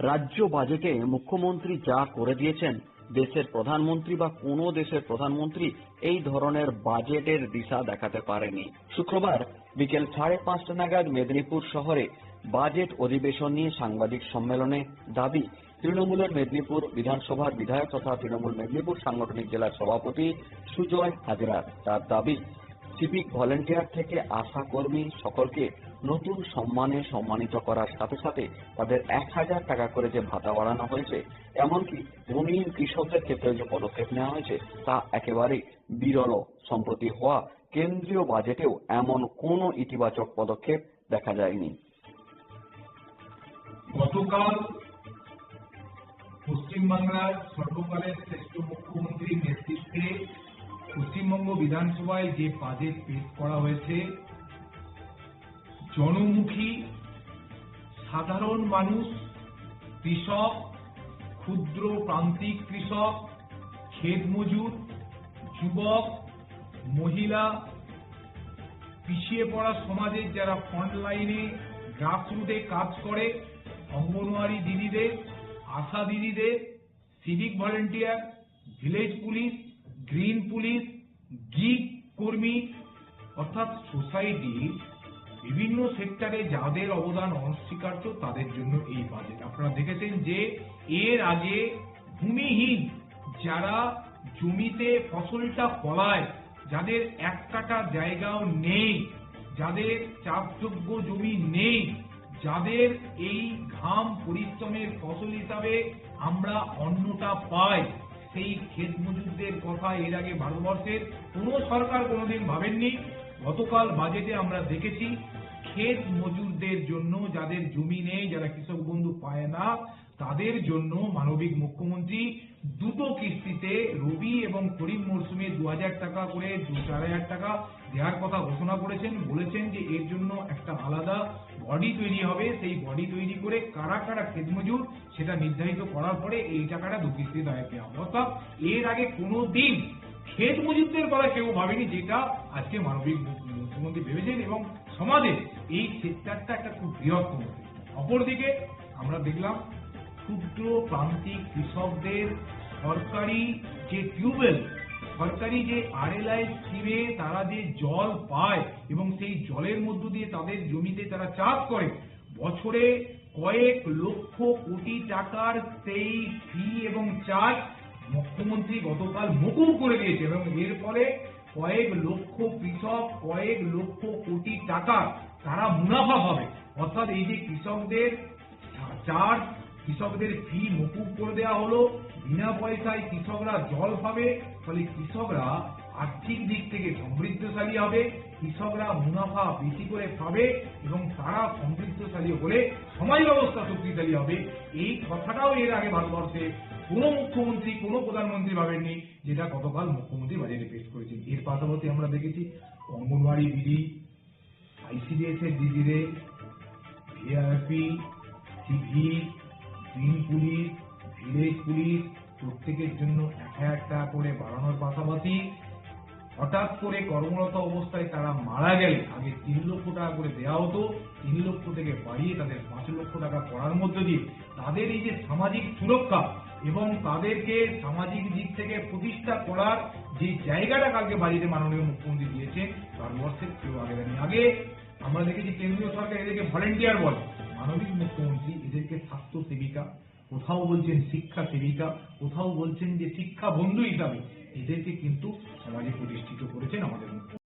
রাজ্য বাজেটে মুখ্যমন্ত্রী যা করে দিয়েছেন, দেশের প্রধানমন্ত্রী বা কোনো দেশের প্রধানমন্ত্রী এই ধরনের বাজেটের দিশা দেখাতে পারেনি। শুক্রবার বিকেল সাড়ে পাঁচটা নাগাদ মেদিনীপুর শহরে বাজেট অধিবেশন নিয়ে সাংবাদিক সম্মেলনে দাবি, তৃণমূলের মেদিনীপুর বিধানসভার বিধায়ক তথা তৃণমূল মেদিনীপুর সাংগঠনিক জেলার সভাপতি সুজয় হাজরা তার দাবি, সিভিক ভলেন্টিয়ার থেকে আশা কর্মী সকলকে নতুন সম্মানে সম্মানিত করার সাথে সাথে তাদের এক হাজার টাকা করে যে ভাতা বাড়ানো হয়েছে, এমনকি ভূমিহীন কৃষকদের ক্ষেত্রে যে পদক্ষেপ নেওয়া হয়েছে, তা একেবারেই বিরল সম্প্রতি হওয়া কেন্দ্রীয় বাজেটেও এমন কোনো ইতিবাচক পদক্ষেপ দেখা যায়নি। গতকাল পশ্চিমবাংলার সর্বকালের শ্রেষ্ঠ মুখ্যমন্ত্রীর নেতৃত্বে পশ্চিমবঙ্গ বিধানসভায় যে বাজেট পেশ করা হয়েছে জনমুখী, সাধারণ মানুষ, কৃষক, ক্ষুদ্র প্রান্তিক কৃষক, ক্ষেত মজুর, যুবক, মহিলা, পিছিয়ে পড়া সমাজের যারা ফ্রন্টলাইনে গ্রাসরুটে কাজ করে, অঙ্গনওয়াড়ি দিদিদের, আশা দিদিদের civic volunteer village police green police gig কর্মী, অর্থাৎ সোসাইটির বিভিন্ন সেক্টরে যাদের অবদান অনস্বীকার্য, তাদের জন্য এই বাজেট আপনারা দেখেছেন যে, এর আগে ভূমিহীন যারা জমিতে ফসলটা ফলায়, যাদের এক কাটা জায়গাও নেই, যাদের চাষযোগ্য জমি নেই, যাদের এই ঘাম পরিশ্রমের ফসল হিসাবে আমরা অন্নটা পাই, সেই ক্ষেত মজুরদের কথা এর আগে ভারতবর্ষের কোনো সরকার কোনোদিন ভাবেননি। গতকাল বাজেটে আমরা দেখেছি ক্ষেত মজুরদের জন্য, যাদের জমি নেই, যারা কৃষক বন্ধু পায় না, তাদের জন্য মানবিক মুখ্যমন্ত্রী দুটো কিস্তিতে রবি এবং খরিফ মরশুমে দু হাজার টাকা করে, দু চার টাকা দেওয়ার কথা ঘোষণা করেছেন। বলেছেন যে এর জন্য একটা আলাদা বডি তৈরি হবে। সেই বডি তৈরি করে কারা কারা ক্ষেত মজুর, সেটা নির্ধারিত করার পরে এই টাকাটা দু কিস্তি দেওয়া হবে। অর্থাৎ এর আগে কোনো দিন ক্ষেত মজুরদের কথা কেউ ভাবেনি, যেটা আজকে মানবিক মুখ্যমন্ত্রী ভেবেছেন এবং সমাজে এই সেক্টরটা একটা খুব বৃহত্তম অপরদিকে আমরা দেখলাম ক্ষুদ্র প্রান্তিক কৃষকদের সরকারি যে টিউবওয়েল, সরকারি যে আরএলআই স্কিমে তারা যে জল পায় এবং সেই জলের মধ্য দিয়ে তাদের জমিতে তারা চাষ করে, বছরে কয়েক লক্ষ কোটি টাকার সেই ফি এবং চার্জ মুখ্যমন্ত্রী গতকাল মকুব করে দিয়েছে এবং এর ফলে কয়েক লক্ষ কৃষক, কয়েক লক্ষ কোটি টাকা তারা মুনাফা পাবে। অর্থাৎ এই যে কৃষকদের চার্জ কৃষকদের ফি মকুব করে দেওয়া হলো, বিনা পয়সায় কৃষকরা জল পাবে, ফলে কৃষকরা আর্থিক দিক থেকে সমৃদ্ধশালী হবে, কৃষকরা মুনাফা বেশি করে পাবে এবং তারা সমৃদ্ধশালী হলে সমাজ ব্যবস্থা শক্তিশালী হবে। এই কথাটাও এর আগে ভারতবর্ষে কোনো মুখ্যমন্ত্রী, কোনো প্রধানমন্ত্রী ভাবেননি, যেটা গতকাল মুখ্যমন্ত্রী বাজেটে পেশ করেছেন। এর পাশাপাশি আমরা দেখেছি অঙ্গনওয়াড়ি দিদি আইসিডিএস এর সিভি গ্রিন পুলিশ, ভিলেজ পুলিশ, প্রত্যেকের জন্য এক টাকা করে বাড়ানোর পাশাপাশি হঠাৎ করে কর্মরত অবস্থায় তারা মারা গেলে। আগে তিন লক্ষ টাকা করে দেওয়া হতো। তিন লক্ষ থেকে বাড়িয়ে তাদের পাঁচ লক্ষ টাকা করার মধ্য দিয়ে তাদের এই যে সামাজিক সুরক্ষা এবং তাদেরকে সামাজিক দিক থেকে প্রতিষ্ঠা করার যে জায়গাটা কালকে বাজেটে মাননীয় মুখ্যমন্ত্রী দিয়েছে ভারতবর্ষের কেউ আগে আগে আমরা দেখেছি কেন্দ্রীয় সরকার এদেরকে ভলেন্টিয়ার বলে। মানবিক মুখ্যমন্ত্রী এদেরকে স্বাস্থ্য সেবিকা কোথাও বলছেন শিক্ষা সেবিকা, কোথাও বলছেন যে শিক্ষা বন্ধু হিসাবে, এদেরকে কিন্তু সমাজে প্রতিষ্ঠিত করেছেন আমাদের মুখ্যমন্ত্রী